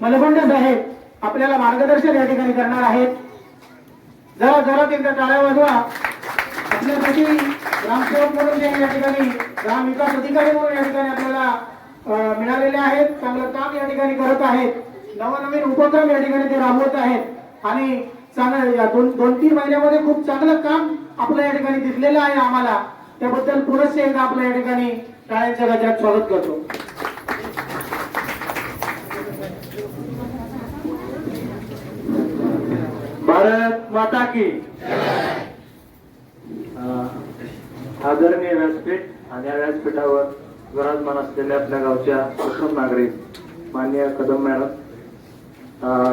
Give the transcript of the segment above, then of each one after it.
मलबंड साहेब आपल्याला मार्गदर्शन या ठिकाणी करणार आहेत. जरा जरा एकदा टाळ्या वाजवा. आपल्यासाठी ग्रामसेवक म्हणून जे या ठिकाणी ग्राम विकास अधिकारी म्हणून या ठिकाणी आपल्याला मिळालेले आहेत. चांगलं काम या ठिकाणी करत आहेत. नवनवीन उपक्रम या ठिकाणी ते राबवत आहेत. आणि चांगलं दोन दोन तीन महिन्यामध्ये खूप चांगलं काम आपलं या ठिकाणी दिसलेलं आहे आम्हाला. त्याबद्दल पुनश्च एकदा आपल्या या ठिकाणी टाळ्यांच्या गजरात स्वागत करतो. भारत माता की। आदरणीय व्यासपीठ आणि या व्यासपीठावर विराजमान असलेल्या आपल्या गावच्या प्रथम नागरिक मान्य कदम मॅडम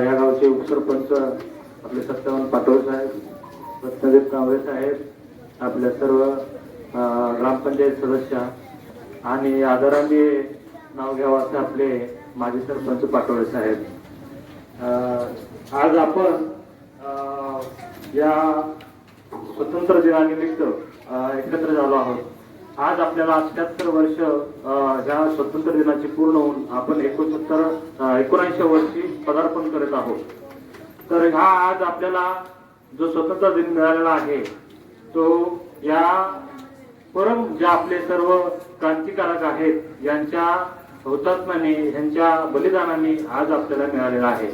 या गावचे उपसरपंच आपले सत्तावन्न पाटोळ साहेब रत्नदेव कांबळे साहेब आपल्या सर्व ग्रामपंचायत सदस्य आणि आदरांनी नाव घ्यावं असं आपले माजी सरपंच पाटोळे साहेब. आज आपण या स्वतंत्र दिनानिमित्त एकत्र झालो आहोत. आज आपल्याला अठ्याहत्तर वर्ष ह्या स्वतंत्र दिनाची पूर्ण होऊन आपण एकोणसत्तर एकोणऐंशी वर्षी पदार्पण करत आहोत. तर हा आज आपल्याला जो स्वतंत्र दिन मिळालेला आहे तो या परम जे आपले सर्व क्रांतिकारक आहेत यांच्या हुतात्म्याने यांच्या बलिदानाने आज आपल्याला मिळालेला आहे.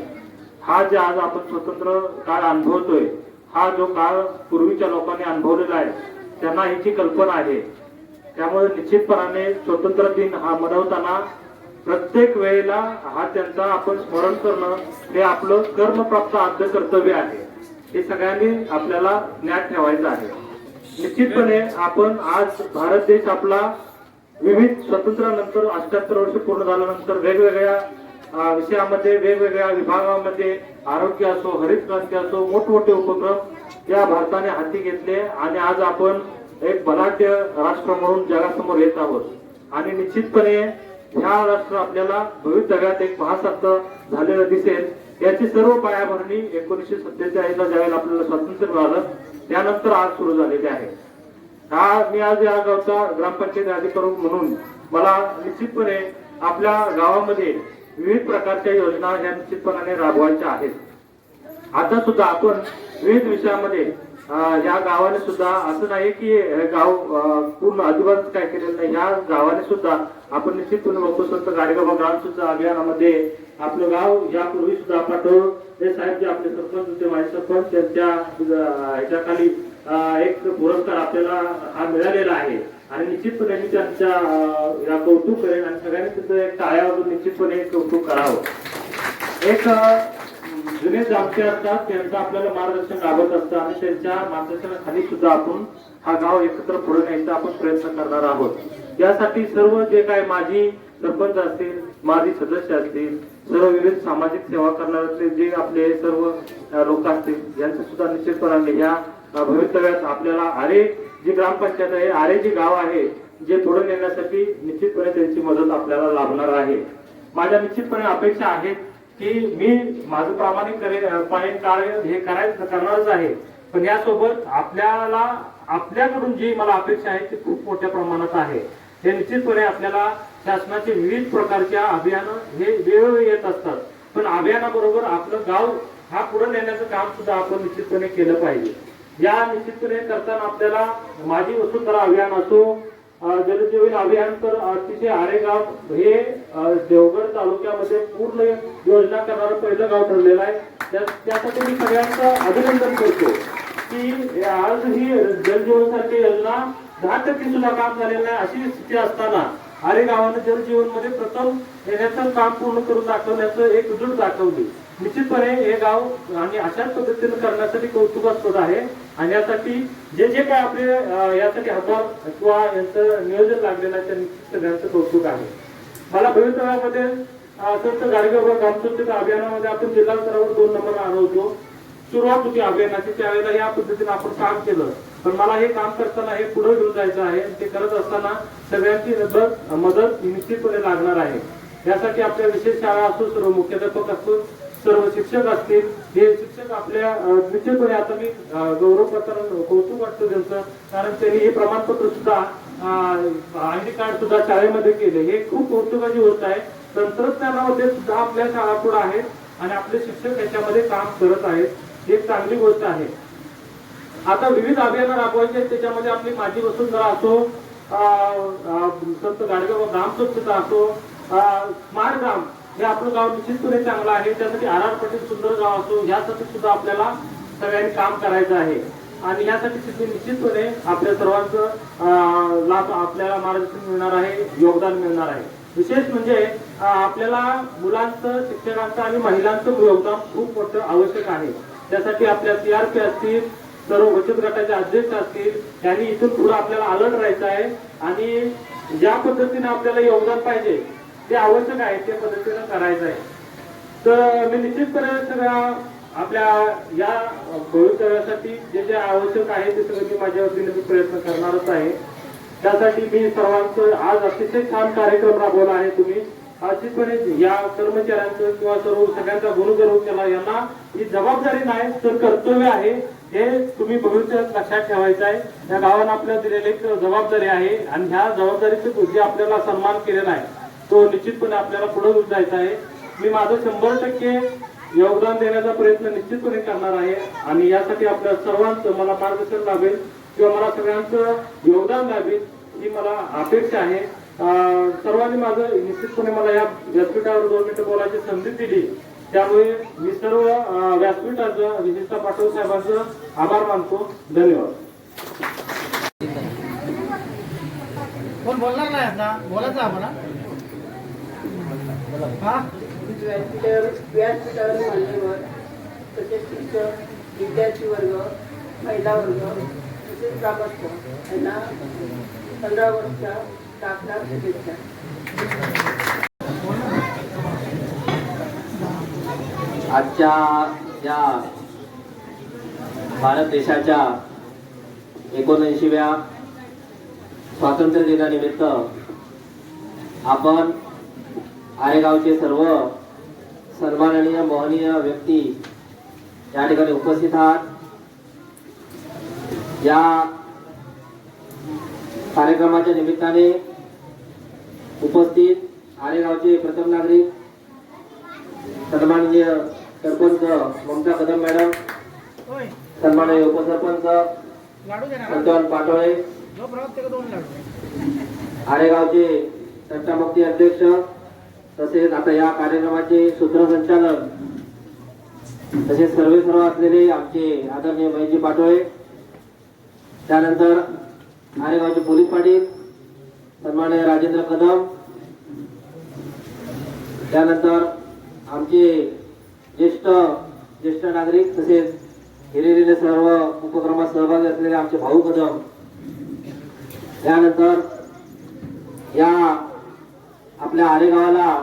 हा जे आज आपण स्वतंत्र काळ अनुभवतोय हा जो काळ पूर्वीच्या लोकांनी अनुभवलेला आहे त्यांना ह्याची कल्पना आहे. त्यामुळे निश्चितपणाने स्वतंत्र दिन हा मनवताना प्रत्येक वेळेला हा त्यांचा आपण स्मरण करणं हे आपलं कर्मप्राप्त आद्य कर्तव्य आहे. हे सगळ्यांनी आपल्याला ज्ञात ठेवायचं आहे. निश्चितपणे आपण आज भारत देश आपला विविध स्वातंत्र्यानंतर अठ्याहत्तर वर्ष पूर्ण झाल्यानंतर वेगवेगळ्या विषयामध्ये वेगवेगळ्या विभागामध्ये आरोग्य असो हरित क्रांती असो मोठमोठे उपक्रम या भारताने हाती घेतले आणि आज आपण एक बलाढ्य राष्ट्र म्हणून जगासमोर येत आहोत. आणि निश्चितपणे ह्या राष्ट्र आपल्याला भवितव्यात एक महासत्ता झालेलं दिसेल. याची सर्व पायाभरणी एकोणीसशे सत्तेचाळीसला ज्यावेळेला आपल्याला स्वातंत्र्य मिळालं त्यानंतर आज सुरू झालेली आहे. हा मी आज या गावचा ग्रामपंचायत अधिकारी म्हणून मला निश्चितपणे आपल्या गावामध्ये विविध प्रकारच्या योजना या निश्चितपणाने राबवायच्या आहेत. आता सुद्धा आपण विविध विषयामध्ये या गावाने सुद्धा असं नाही की गाव पूर्ण अजिबात काय केलेलं नाही. या गावाने सुद्धा आपण निश्चितपणे बघतो संत गाडगेबाबा ग्राम सुद्धा अभियानामध्ये आपलं गाव यापूर्वी सुद्धा पाठव हे साहेब जे आपले सरपंच होते माजी सरपंच त्यांच्या ह्याच्याखाली एक पुरस्कार आपल्याला हा मिळालेला आहे. आणि निश्चितपणे मी त्यांच्या या कौतुक करेन आणि सगळ्यांनी त्याचं एक टाळ्या निश्चितपणे कौतुक करावं. एक जुने जामते असतात त्यांचं आपल्याला मार्गदर्शन लाभत असतं आणि त्यांच्या मार्गदर्शनाखाली सुद्धा आपण हा गाव एकत्र पुढे न्यायचा आपण प्रयत्न करणार आहोत. यासाठी सर्व जे काय माझी सरपंच असतील माजी सदस्य असतील सर्व विविध सामाजिक सेवा करणारे जे आपले सर्व लोक असतील यांचं सुद्धा निश्चितपणाने या भवितव्यात आपल्याला अरे जी ग्रामपंचायत आहे आरे जी गाव आहे जे पुढे नेण्यासाठी निश्चितपणे त्यांची मदत आपल्याला लाभणार आहे. माझ्या निश्चितपणे अपेक्षा आहेत की मी माझं प्रामाणिकपणे पणे कार्य हे करायचं करणारच आहे. पण यासोबत आपल्याला आपल्याकडून जी मला अपेक्षा आहे ती खूप मोठ्या प्रमाणात आहे. हे निश्चितपणे आपल्याला शासनाचे विविध प्रकारच्या अभियानं हे वेळोवेळी येत असतात. पण अभियानाबरोबर आपलं गाव हा पुढे नेण्याचं काम सुद्धा आपण निश्चितपणे केलं पाहिजे. या निश्चितपणे करताना आपल्याला माझी वसुंधरा अभियान असो जलजीवन अभियान तर अतिशय आरेगाव हे देवगड तालुक्यामध्ये पूर्ण योजना करणारं पहिलं गाव ठरलेलं आहे. त्यासाठी मी सगळ्यांचं अभिनंदन करतो की आज ही जलजीवन सारखी योजना दहा टक्के सुद्धा काम झालेलं नाही अशी स्थिती असताना आरे गावानं जलजीवनमध्ये प्रथम येण्याचं काम पूर्ण करून दाखवण्याचं एक जूट दाखवली. निश्चितपणे हे गाव आणि अशाच पद्धतीने करण्यासाठी कौतुकास्पद आहे. आणि यासाठी जे जे काय आपले यासाठी हातभार किंवा यांचं नियोजन लागलेलं आहे त्या सगळ्यांचं कौतुक आहे. मला भवितव्यामध्ये स्वच्छ संत ग्रामस्वच्छता अभियानामध्ये आपण जिल्हा स्तरावर दोन नंबर आणवतो सुरुवात होती अभियानाची त्यावेळेला या पद्धतीने आपण काम केलं. पण मला हे काम करताना हे पुढे घेऊन जायचं आहे ते करत असताना सगळ्यांची मदत मदत निश्चितपणे लागणार आहे. यासाठी आपल्या विशेष शाळा असो सर्व मुख्याध्यापक असो सर्व शिक्षक असतील. हे शिक्षक आपल्या निश्चितपणे आता मी गौरव करताना कौतुक वाटतं त्यांचं. कारण त्यांनी हे प्रमाणपत्र सुद्धा आय डी कार्ड सुद्धा शाळेमध्ये केले. हे खूप कौतुकाची गोष्ट आहे. तंत्रज्ञानामध्ये सुद्धा आपल्या शाळा पुढे आहेत आणि आपले शिक्षक याच्यामध्ये काम करत आहेत. ही एक चांगली गोष्ट आहे. आता विविध अभियान राबवायचे आहेत. त्याच्यामध्ये आपली माझी वसुंधरा असो अं, अं, संत ग्राम स्वच्छता असो स्मार्ट ग्राम हे आपलं गाव निश्चितपणे चांगलं आहे त्यासाठी आर आर पाटील सुंदर गाव असो यासाठी सुद्धा आपल्याला सगळ्यांनी काम करायचं आहे. आणि यासाठी तिथे निश्चितपणे आपल्या सर्वांचं लाभ आपल्याला मार्गदर्शन मिळणार आहे योगदान मिळणार आहे. विशेष म्हणजे आपल्याला मुलांचं शिक्षकांचं आणि महिलांचं योगदान खूप मोठं आवश्यक आहे. त्यासाठी आपल्या सीआरपी असतील सर्व बचत गटाचे अध्यक्ष असतील त्यांनी इथून पुढे आपल्याला अलर्ट राहायचं आहे. आणि ज्या पद्धतीने आपल्याला योगदान पाहिजे ते आवश्यक आहे त्या पद्धतीने करायचं आहे. तर मी निश्चितपणे सगळ्या आपल्या या भवितव्यासाठी जे जे आवश्यक आहे ते सगळं मी माझ्या वतीने मी प्रयत्न करणारच आहे. त्यासाठी मी सर्वांचं आज अतिशय छान कार्यक्रम राबवला आहे तुम्ही. अतिशयपणे या कर्मचाऱ्यांचं किंवा सर्व सगळ्यांचा गुरुगर्व केला यांना ही जबाबदारी नाही तर कर्तव्य आहे. हे तुम्ही भविष्यात लक्षात ठेवायचं आहे. या गावानं आपल्याला दिलेली एक जबाबदारी आहे आणि ह्या जबाबदारीचे जे आपल्याला सन्मान केलेला आहे तो निश्चितपणे आपल्याला पुढे जायचा आहे. मी माझं शंभर टक्के योगदान देण्याचा प्रयत्न निश्चितपणे करणार आहे आणि यासाठी आपल्या सर्वांचं मला मार्गदर्शन लाभेल किंवा मला सगळ्यांचं योगदान लाभेल ही मला अपेक्षा आहे. सर्वांनी माझं निश्चितपणे मला या व्यासपीठावर दोन मिनिटं बोलायची संधी दिली. त्यामुळे मी सर्व व्यासपीठाचं विशेषतः पाटील साहेबांचं आभार मानतो. धन्यवाद. कोण बोलणार नाही आता? बोलायचं आपण व्यासपीठावर मान्यवर तसेच शिक्षक विद्यार्थी वर्ग महिला वर्ग तसेच ग्रामस्थ यांना पंधरा वर्षच्या दाखला शुभेच्छा आजच्या या भारत देशाच्या एकोणऐंशीव्या स्वातंत्र्य दिनानिमित्त आपण आरेगावचे सर्व सन्माननीय मोहनीय व्यक्ती या ठिकाणी उपस्थित आहात. या कार्यक्रमाच्या निमित्ताने उपस्थित आरेगावचे प्रथम नागरिक सन्माननीय सरपंच ममता कदम मॅडम सन्माननीय उपसरपंच संतोष पाटोळे आरेगावचे संस्थामुक्ती अध्यक्ष तसेच आता या कार्यक्रमाचे सूत्रसंचालक तसेच सर्वे सर्व असलेले आमचे आदरणीय महेशजी पाटोळे त्यानंतर आरेगावचे पोलीस पाटील सन्माननीय राजेंद्र कदम त्यानंतर आमचे ज्येष्ठ ज्येष्ठ नागरिक तसेच हिरिरीने सर्व उपक्रमात सहभागी असलेले आमचे भाऊ कदम त्यानंतर या आपल्या आरेगावाला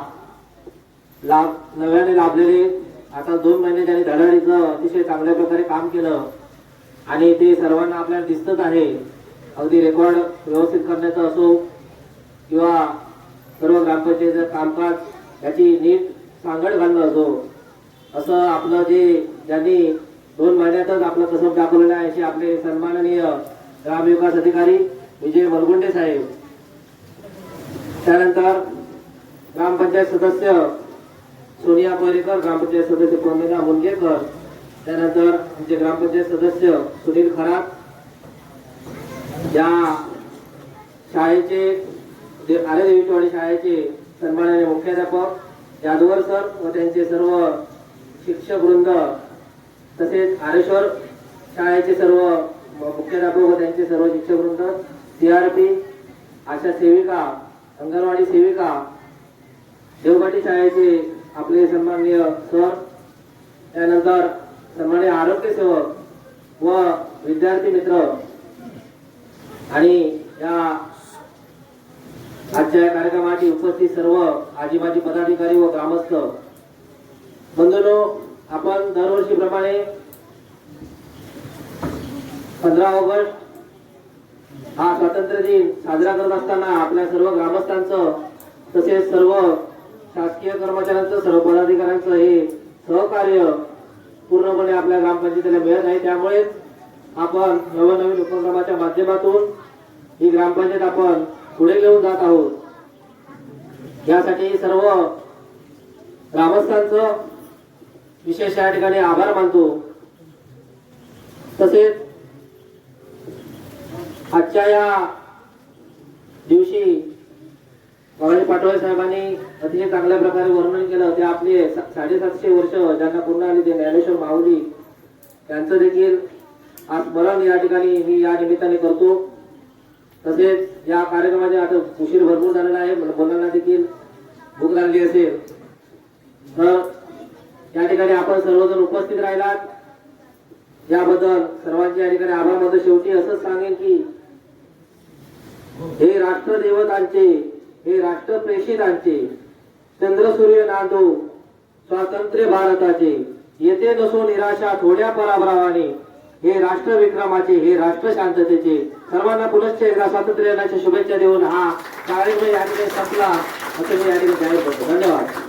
लाभ नव्याने लाभलेले आता दोन महिने त्यांनी धडाडीचं अतिशय चांगल्या प्रकारे काम केलं. आणि ते सर्वांना आपल्याला दिसतच आहे. अगदी रेकॉर्ड व्यवस्थित करण्याचं असो किंवा सर्व ग्रामपंचायतीचं कामकाज याची नीट सांगड घालणं असो असं आपलं जे ज्यांनी दोन महिन्यातच आपलं कसब दाखवलेलं आहे असे आपले सन्माननीय ग्रामविकास अधिकारी विजय मलगुंडे साहेब. त्यानंतर ग्रामपंचायत सदस्य सोनिया कोरेकर ग्रामपंचायत सदस्य प्रमिला मुनगेकर त्यानंतर आमचे ग्रामपंचायत सदस्य सुनील खरात. या शाळेचे दे- आरे शाळेचे सन्माननीय मुख्याध्यापक यादवर सर व त्यांचे सर्व शिक्षक वृंद तसेच आरेश्वर शाळेचे सर्व मुख्याध्यापक व त्यांचे सर्व शिक्षक वृंद पी आशा सेविका अंगणवाडी सेविका देवघाटी शाळेचे आपले सन्माननीय सर त्यानंतर सन्माननीय आरोग्य सेवक व विद्यार्थी मित्र आणि या आजच्या या कार्यक्रमाची उपस्थित सर्व आजी माजी पदाधिकारी व ग्रामस्थ. बंधूंनो आपण दरवर्षीप्रमाणे पंधरा ऑगस्ट हा स्वातंत्र्य दिन साजरा करत असताना आपल्या सर्व ग्रामस्थांचं तसेच सर्व शासकीय कर्मचाऱ्यांचं सर्व पदाधिकाऱ्यांचं हे सहकार्य पूर्णपणे आपल्या ग्रामपंचायतीला मिळत आहे. त्यामुळेच आपण नवनवीन उपक्रमाच्या माध्यमातून ही ग्रामपंचायत आपण पुढे घेऊन जात आहोत. यासाठी सर्व ग्रामस्थांचं विशेष या ठिकाणी आभार मानतो. तसेच आजच्या या दिवशी बाबाजी पाटोळे साहेबांनी अतिशय चांगल्या प्रकारे वर्णन केलं ते आपले साडेसातशे वर्ष ज्यांना पूर्ण आले ते ज्ञानेश्वर माऊली त्यांचं देखील आज स्मरण या ठिकाणी मी या निमित्ताने करतो. तसेच या कार्यक्रमाचे आता उशीर भरपूर झालेला आहे. मुलांना देखील भूक लागली असेल. तर या ठिकाणी आपण सर्वजण उपस्थित राहिलात. याबद्दल सर्वांचे या ठिकाणी आभार. माझं शेवटी असंच सांगेन की हे राष्ट्रदेवतांचे हे राष्ट्रप्रेषितांचे चंद्रसूर्य नांदो स्वातंत्र्य भारताचे येथे नसो निराशा थोड्या पराभरावाने हे राष्ट्र विक्रमाचे हे राष्ट्र शांततेचे सर्वांना पुनश्च एकदा स्वातंत्र्य दिनाच्या शुभेच्छा देऊन हा कार्यक्रम या ठिकाणी संपला. असं मी या ठिकाणी जाहीर करतो. धन्यवाद.